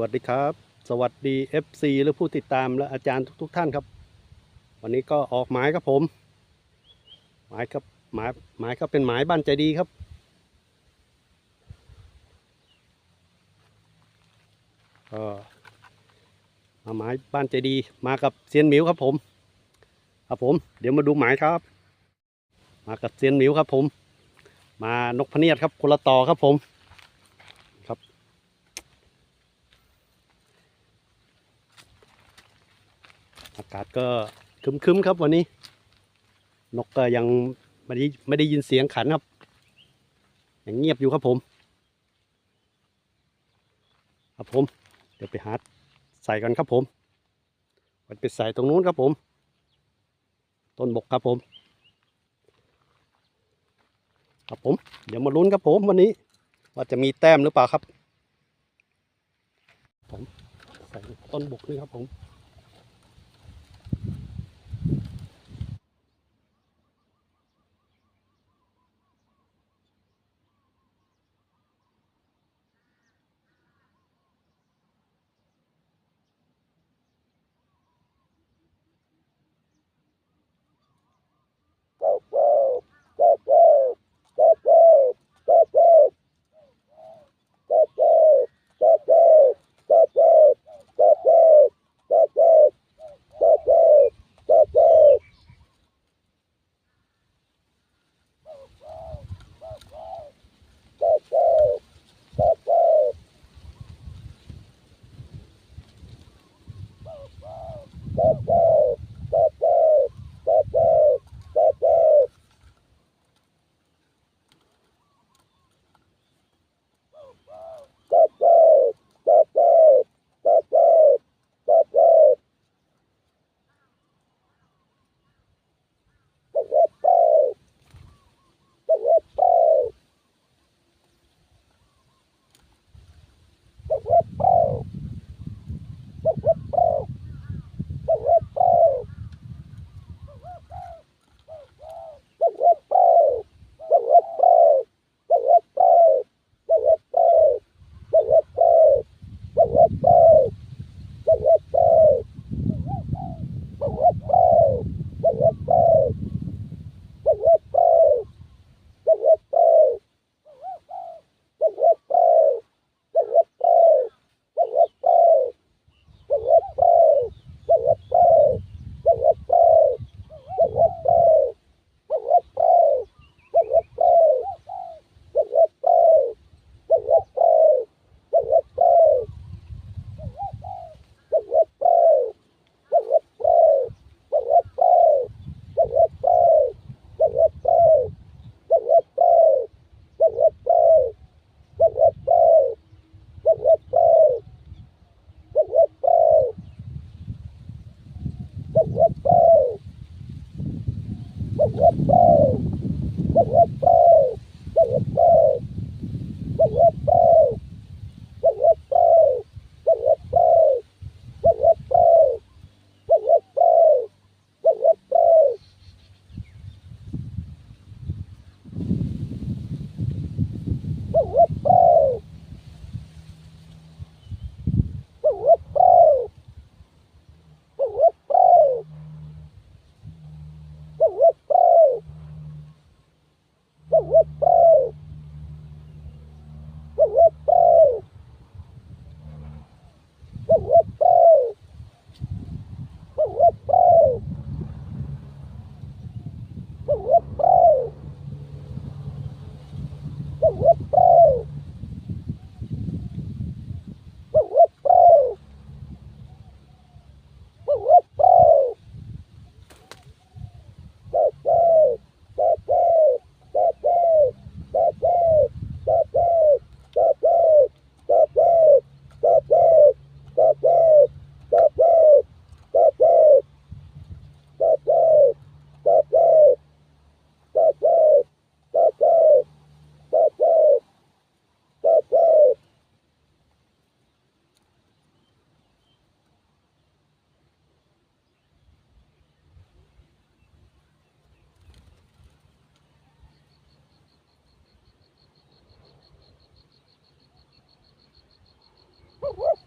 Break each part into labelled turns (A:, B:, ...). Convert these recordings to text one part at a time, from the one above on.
A: วัสดีครับ สวัสดี FC หรือผู้ติดตามและอาจารย์ทุก ๆ ท่านครับ วันนี้ก็ออกหมายครับผมหมายครับหมายหมายก็เป็นหมายบ้านใจดีครับ ก็มาหมายบ้านใจดีมากับเซียนหมิวครับผมครับผม เดี๋ยวมาดูหมายครับ มากับเซียนหมิวครับผม มานกพเนียดครับคนละต่อครับผม ครับ อากาศก็ครึมๆครับวันนี้ นกก็ยังไม่ได้ไม่ได้ยินเสียงขันครับยังเงียบอยู่ครับผม ครับผม เดี๋ยวไปหาใส่กันครับผมมันไปใส่ตรงนู้นครับผม ต้นบกครับผม ครับผม เดี๋ยวมาลุ้นครับผมวันนี้ ว่าจะมีแต้มหรือเปล่าครับ ผมใส่ต้นบกนี่ครับผม
B: Woo-hoo!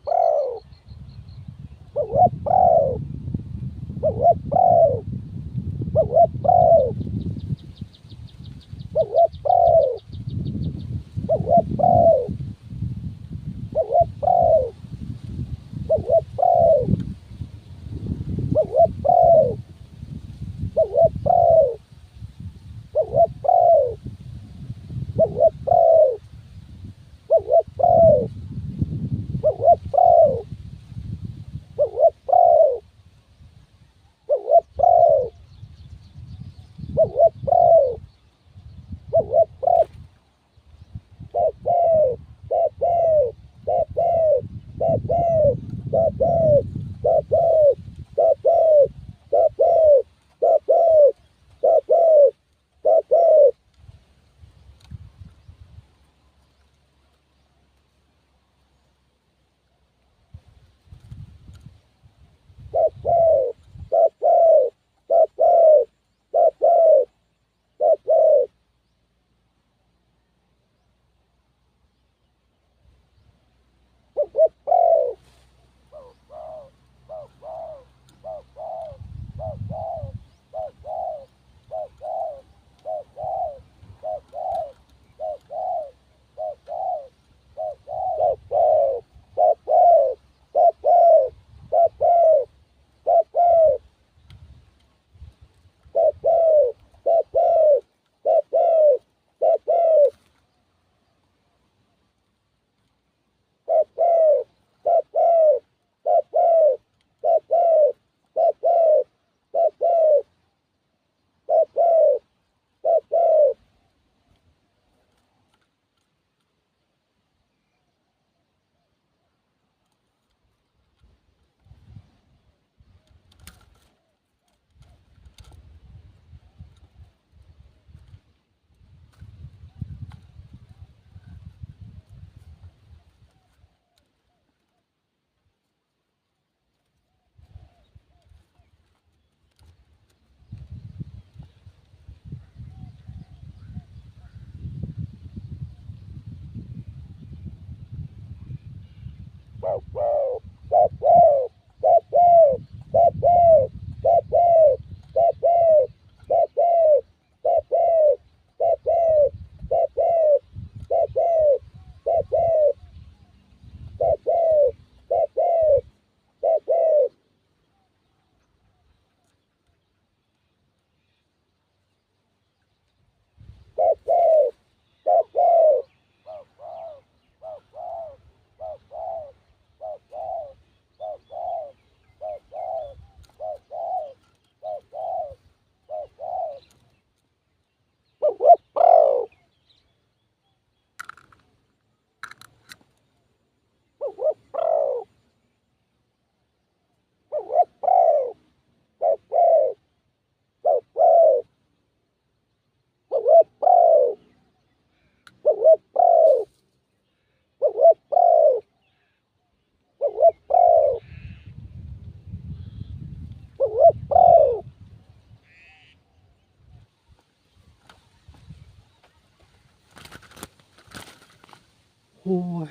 A: อ้ย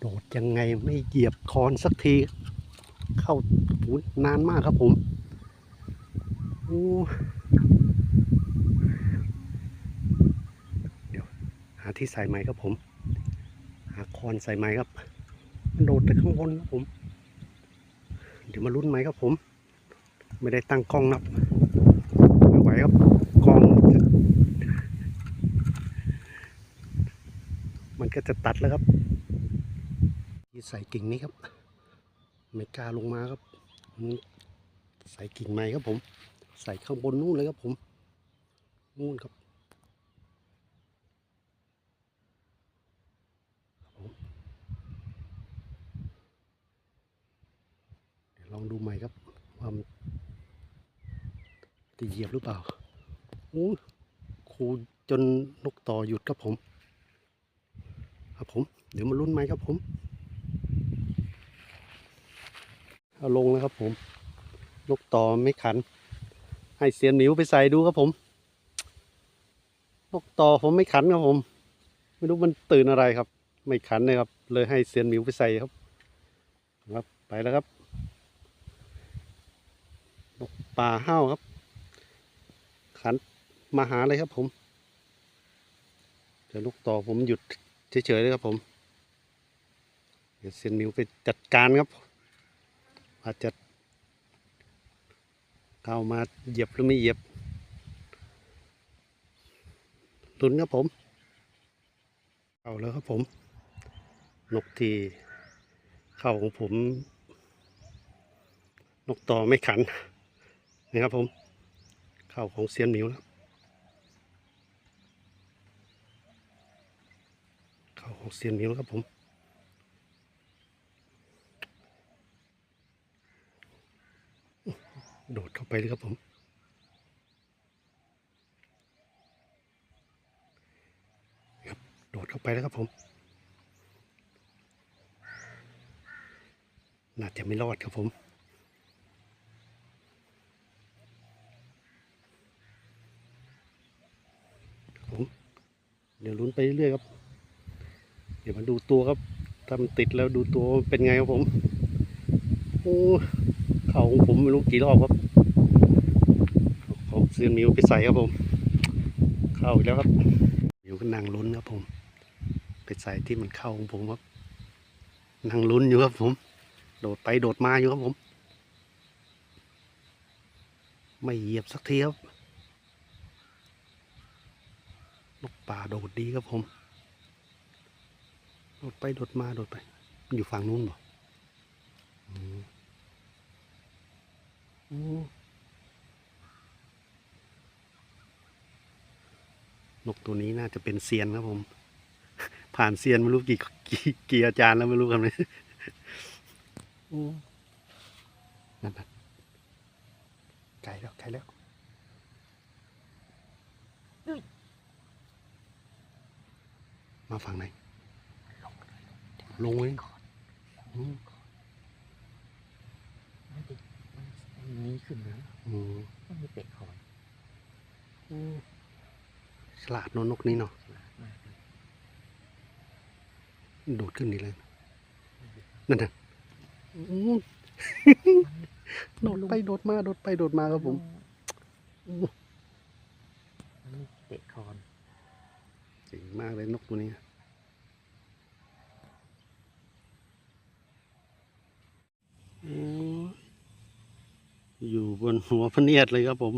A: โดดยังไงไม่เหยียบคอนสักที เข้าหูนานมากครับผมโอ้เดี๋ยวหาที่ใส่ไม้ครับผม หาคอนใส่ไม้ครับ มันโดดไปข้างบนครับผม เดี๋ยวมาลุ้นไหมครับผม ไม่ได้ตั้งกล้องนับ ไม่ไหวครับกล้องจะ มันก็จะตัดแล้วครับที่ใส่กิ่งนี้ครับ ไม่กล้าลงมาครับ ใส่กิ่งไม้ครับผม ใส่ข้างบนนู่นเลยครับผมนู่นครับเดี๋ยวลองดูใหม่ครับว่ามันจะเหยียบหรือเปล่าโอ้คูจนนกต่อหยุดครับผม ครับผม เดี๋ยวมาลุ้นไหมครับผมเอาลงแล้วครับผมนกต่อไม่ขัน ให้เสียนหมิวไปใส่ดูครับผมนกต่อผมไม่ขันครับผม ไม่รู้มันตื่นอะไรครับ ไม่ขันเลยครับ เลยให้เสียนหมิวไปใส่ครับ ครับไปแล้วครับนกป่าห้าวครับ ขันมาหาเลยครับผมเดี๋ยวนกต่อผมหยุด เฉยๆเลยครับผมเดี๋ยวเซียนมิวไปจัดการครับ อาจจะเข้ามาเหยียบหรือไม่เหยียบลุ้นครับผมเอาแล้วครับผม นกที่เข้าของผม นกต่อไม่ขันนะครับผม เข้าของเซียนมิวนะครับเของเซียนหมิวครับผมโดดเข้าไปเลยครับผม ครับโดดเข้าไปแล้วครับผม น่าจะไม่รอดครับผม ครับผม เดี๋ยวลุ้นไปเรื่อยๆครับ เดี๋ยวมาดู ตัวครับถ้าติดแล้วดูตัวเป็นไงครับผมโอ้เข่าของผมไม่รู้กี่รอบครับผมซื้อมิวไปใส่ครับผม เข้าอีกแล้วครับมิวก็นั่งลุ้นครับผม ไปใส่ที่มันเข้าของผมครับนั่งลุ้นอยู่ครับผม โดดไปโดดมาอยู่ครับผม ไม่เหยียบสักทีครับนกป่าโดดดีครับผม โดดไปโดดมาโดดไป มันอยู่ฝั่งนู้นบ่อืมโอ้นกตัวนี้น่าจะเป็นเซียนครับผม ผ่านเซียนไม่รู้กี่กี่กี่อาจารย์แล้วไม่รู้กันเลยโอ้นั่นน่ะไกลแล้วไกลแล้วมาฝั่งไหน ลงเลยอืม
B: มันติดมันนี้ขึ้นนะ
A: อืม
B: มันไม่เตะคอน
A: โอ้ฉลาดเนอะนกนี้เนาะ
B: ฉลาดมากเลย
A: โดดขึ้นนี่เลยนั่นน่ะอู้โดดไปโดดมาโดดไปโดดมาครับผมอู้
B: มันไม่เตะคอน
A: เจ๋งมากเลยนกตัวนี้โอ้อยู่ บนหัวพเนียดเลยครับผม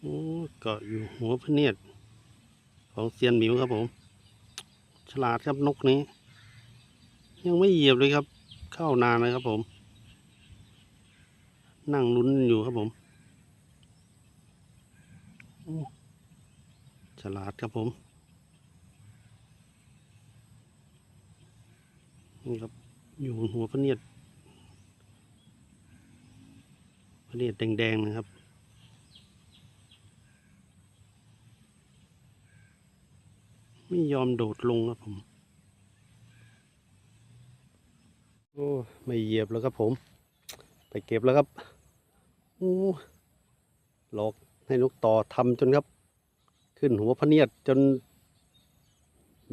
A: โอ้เกาะอยู่หัวพเนียด ของเซียนหมิวครับผม ฉลาดครับนกนี้ ยังไม่เหยียบเลยครับ เข้านานเลยครับผม นั่งลุ้นอยู่ครับผม ฉลาดครับผมนี่ครับอยู่หัวพระเนียดพระเนียดแดงๆนะครับไม่ยอมโดดลงครับผม โอ้ไม่เหยียบแล้วครับผม ไปเก็บแล้วครับ โอ้หลอก ให้นกต่อทำจนครับ ขึ้นหัวพะเนียดจน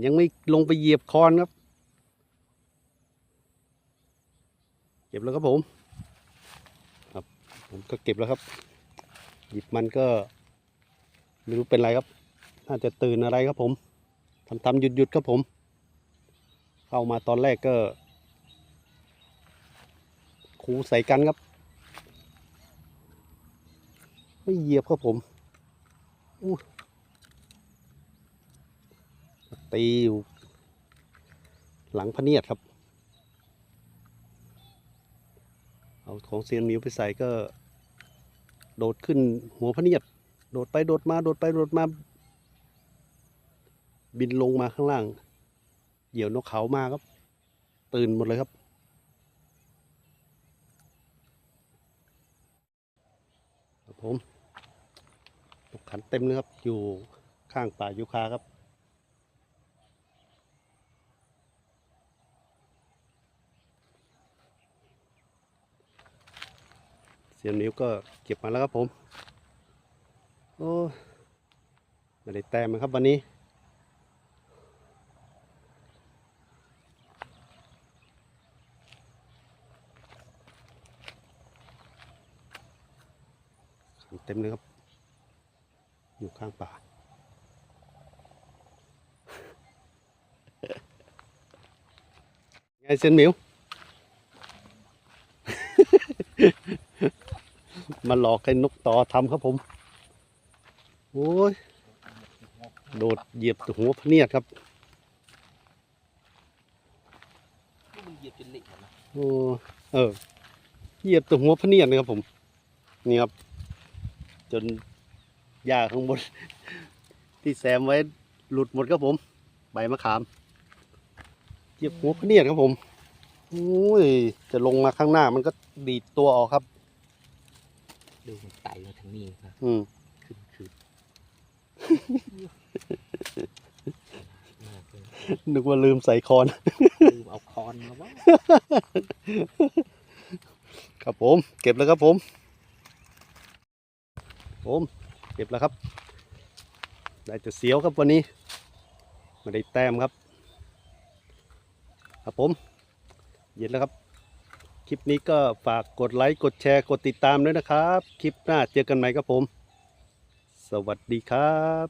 A: ยังไม่ลงไปเหยียบคอนครับ เก็บแล้วครับผม ครับ ผมก็เก็บแล้วครับ หยิบมันก็ไม่รู้เป็นไรครับ น่าจะตื่นอะไรครับผมทำทำหยุดหยุดๆครับผม เข้ามาตอนแรกก็คูใส่กันครับ ไม่เหยียบครับผมอู้ตีอยู่หลังพเนียดครับ เอาของเซียนมิวไปใส่ก็ โดดขึ้นหัวพเนียด โดดไปโดดมา โดดไปโดดมา บินลงมาข้างล่าง เหยี่ยวนกเขามาครับ ตื่นหมดเลยครับผม ขันเต็มเลยครับ อยู่ข้างป่ายูคาครับเสียนนิ้วก็เก็บมาแล้วครับผม โอ้ไม่ได้แต้มนะครับวันนี้ขันเต็มเลยครับ อยู่ข้างป่า ไงเซนหมิว มาหลอกให้นกต่อทำครับผม โอ้ย โดดเหยียบหัวพเนียดครับ โอ้เออ เหยียบตัวหัวพเนียดนะครับผม นี่ครับ จน หญ้าข้างบน ที่แซมไว้หลุดหมดครับผม ใบมะขามเหยียบหัวพะเนียดครับผมโอ้ยจะลงมาข้างหน้ามันก็ดีดตัวออกครับ
B: ดูมันไต่มาทางนี้ครับ
A: อืม
B: ขึ้นขึ้นมากเลย
A: นึกว่าลืมใส่คอน
B: ลืมเอาคอนมาว่า
A: ครับผม เก็บแล้วครับผม ผมเก็บแล้วครับ ได้จะเสียวครับวันนี้ไม่ได้แต้มครับ ครับผม เย็นแล้วครับ คลิปนี้ก็ฝากกดไลค์ กดแชร์ กดติดตามด้วยนะครับ คลิปหน้าเจอกันใหม่ครับผม สวัสดีครับ